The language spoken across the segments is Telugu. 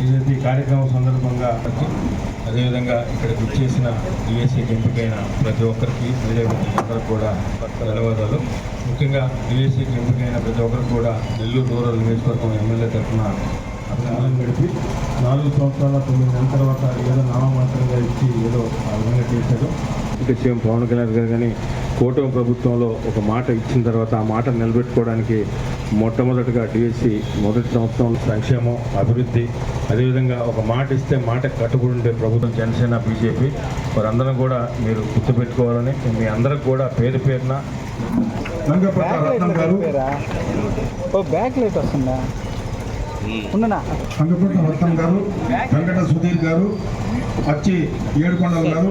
ఈరోజు ఈ కార్యక్రమం సందర్భంగా అదేవిధంగా ఇక్కడికి వచ్చేసిన డిఎస్సీకి ఎంపికైన ప్రతి ఒక్కరికి ప్రజలందరూ కూడా ధన్యవాదాలు. ముఖ్యంగా డిఎస్సీకి ఎంపికైన ప్రతి ఒక్కరు కూడా నెల్లూరు రూరల్ నియోజకవర్గం ఎమ్మెల్యే తరఫున కాలం గడిపి నాలుగు సంవత్సరాల తొమ్మిది నెలల తర్వాత ఏదో నామమాత్రంగా ఇచ్చి ఏదో ఆ విధంగా చేశాడు ఇక సీఎం పవన్ కళ్యాణ్ గారు కానీ కూటమి ప్రభుత్వంలో ఒక మాట ఇచ్చిన తర్వాత ఆ మాట నిలబెట్టుకోవడానికి మొట్టమొదటిగా డిఎస్సి మొదటి సంవత్సరం సంక్షేమం అభివృద్ధి అదేవిధంగా ఒక మాట ఇస్తే మాట కట్టుబడి ఉండే ప్రభుత్వం జనసేన బీజేపీ వారందరం కూడా మీరు గుర్తుపెట్టుకోవాలని మీ అందరికి కూడా పేరు పేరున గారు. ఓ బ్యాక్ లైట్ వస్తుందా? ఉండనా? నంగపట్ల రత్నం గారు వెంకట సుధీర్ గారు అచ్చి ఏడుకొండల గారు.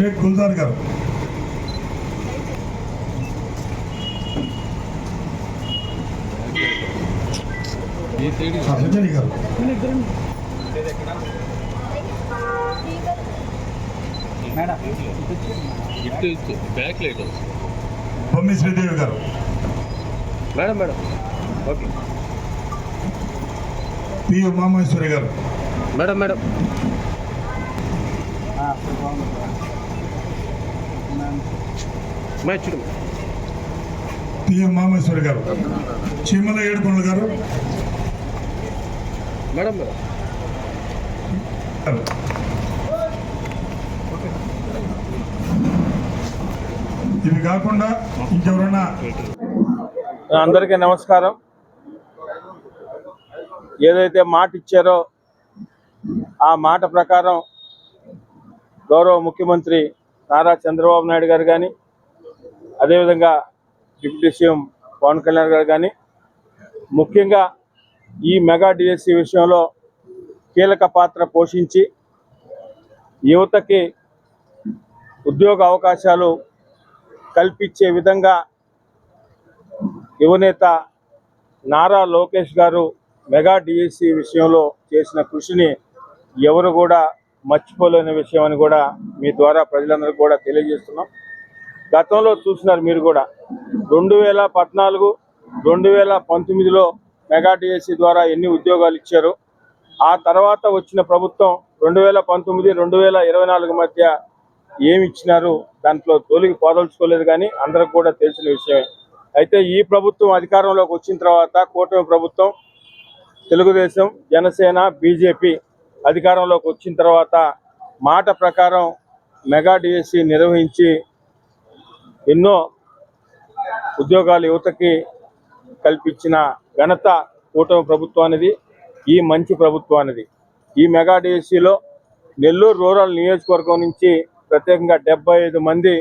షేక్ గుల్జార్ గారు. సంజయ్ గారు. బొమ్మి శ్రీదేవి గారు. Madam madam. Okay. P Umamaheswari గారు. Madam madam. మా చూడు పి ఉమామహేశ్వరి గారు. చీమల ఏడుకొండల గారు. Madam madam. ఇవి కాకుండా ఇంకెవరన్నా? అందరికీ నమస్కారం. ఏదైతే మాట ఇచ్చారో ఆ మాట ప్రకారం గౌరవ ముఖ్యమంత్రి నారా చంద్రబాబు నాయుడు గారు కానీ అదేవిధంగా డిప్యూటీ సీఎం పవన్ కళ్యాణ్ గారు కానీ ముఖ్యంగా ఈ మెగా డిఎస్సి విషయంలో కీలక పాత్ర పోషించి యువతకి ఉద్యోగ అవకాశాలు కల్పించే విధంగా యువనేత నారా లోకేష్ గారు మెగా డిఎస్సి విషయంలో చేసిన కృషిని ఎవరు కూడా మర్చిపోలేని విషయం అని కూడా మీ ద్వారా ప్రజలందరికీ కూడా తెలియజేస్తున్నాం. గతంలో చూసినారు మీరు కూడా. రెండు వేల పద్నాలుగు రెండు వేల పంతొమ్మిదిలో మెగా డిఎస్సి ద్వారా ఎన్ని ఉద్యోగాలు ఇచ్చారు? ఆ తర్వాత వచ్చిన ప్రభుత్వం రెండు వేల పంతొమ్మిది రెండు వేల ఇరవై నాలుగు మధ్య ఏమి ఇచ్చినారు? దాంట్లో తొలిగి పోదలుచుకోలేదు కానీ అందరికి కూడా తెలిసిన విషయమే. అయితే ఈ ప్రభుత్వం అధికారంలోకి వచ్చిన తర్వాత కూటమి ప్రభుత్వం తెలుగుదేశం జనసేన బీజేపీ అధికారంలోకి వచ్చిన తర్వాత మాట ప్రకారం మెగా డిఎస్సి నిర్వహించి ఎన్నో ఉద్యోగాలు యువతకి కల్పించిన ఘనత కూటమి ప్రభుత్వానిది ఈ మంచి ప్రభుత్వానిది ఈ మెగా డిఎస్సిలో నెల్లూరు రూరల్ నియోజకవర్గం నుంచి ప్రత్యేకంగా డెబ్బై ఐదు మంది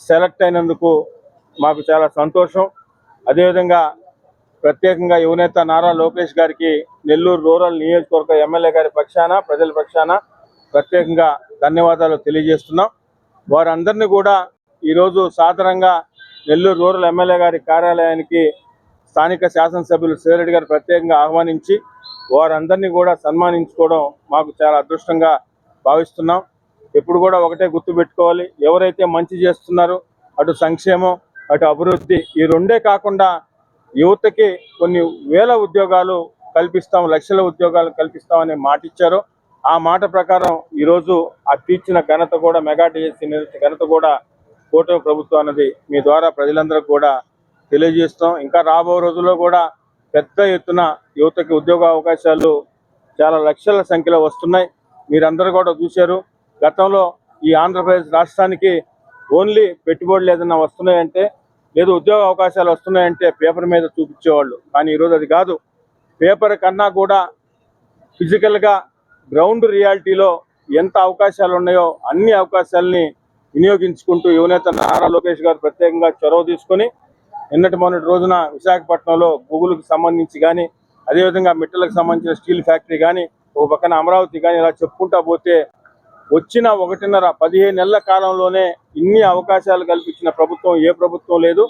సెలెక్ట్ అయినందుకు మాకు చాలా సంతోషం. అదేవిధంగా ప్రత్యేకంగా యువనేత నారా లోకేష్ గారికి నెల్లూరు రూరల్ నియోజకవర్గ ఎమ్మెల్యే గారి పక్షాన ప్రజల పక్షాన ప్రత్యేకంగా ధన్యవాదాలు తెలియజేస్తున్నాం. వారందరినీ కూడా ఈరోజు సాధారణంగా నెల్లూరు రూరల్ ఎమ్మెల్యే గారి కార్యాలయానికి స్థానిక శాసనసభ్యులు శ్రీరెడ్డి గారు ప్రత్యేకంగా ఆహ్వానించి వారందరినీ కూడా సన్మానించుకోవడం మాకు చాలా అదృష్టంగా భావిస్తున్నాం. ఎప్పుడు కూడా ఒకటే గుర్తుపెట్టుకోవాలి ఎవరైతే మంచి చేస్తున్నారో అటు సంక్షేమం అటు అభివృద్ధి ఈ రెండే కాకుండా యువతకి కొన్ని వేల ఉద్యోగాలు కల్పిస్తాం లక్షల ఉద్యోగాలు కల్పిస్తామని మాట ఇచ్చారు. ఆ మాట ప్రకారం ఈరోజు ఆ తీర్చిన ఘనత కూడా మెగా డిఎస్సీ ఘనత కూడా కూటమి ప్రభుత్వం అన్నది మీ ద్వారా ప్రజలందరికీ కూడా తెలియజేస్తాం. ఇంకా రాబో రోజుల్లో కూడా పెద్ద ఎత్తున యువతకి ఉద్యోగ అవకాశాలు చాలా లక్షల సంఖ్యలో వస్తున్నాయి. మీరందరూ కూడా చూశారు. గతంలో ఈ ఆంధ్రప్రదేశ్ రాష్ట్రానికి ఓన్లీ పెట్టుబడులు ఏదైనా వస్తున్నాయంటే లేదు ఉద్యోగ అవకాశాలు వస్తున్నాయంటే పేపర్ మీద చూపించేవాళ్ళు. కానీ ఈరోజు అది కాదు. పేపర్ కన్నా కూడా ఫిజికల్గా గ్రౌండ్ రియాలిటీలో ఎంత అవకాశాలు ఉన్నాయో అన్ని అవకాశాలని వినియోగించుకుంటూ యువనేత నారా లోకేష్ గారు ప్రత్యేకంగా చొరవ తీసుకొని నిన్నటి మొన్నటి రోజున విశాఖపట్నంలో గూగుల్కి సంబంధించి కానీ అదేవిధంగా మిట్టలకు సంబంధించిన స్టీల్ ఫ్యాక్టరీ కానీ ఒక పక్కన అమరావతి కానీ ఇలా చెప్పుకుంటా పోతే వచ్చిన ఒకటిన్నర పదిహేను నెలల కాలంలోనే ఇన్ని అవకాశాలు కల్పించిన ప్రభుత్వం ఏ ప్రభుత్వం లేదు.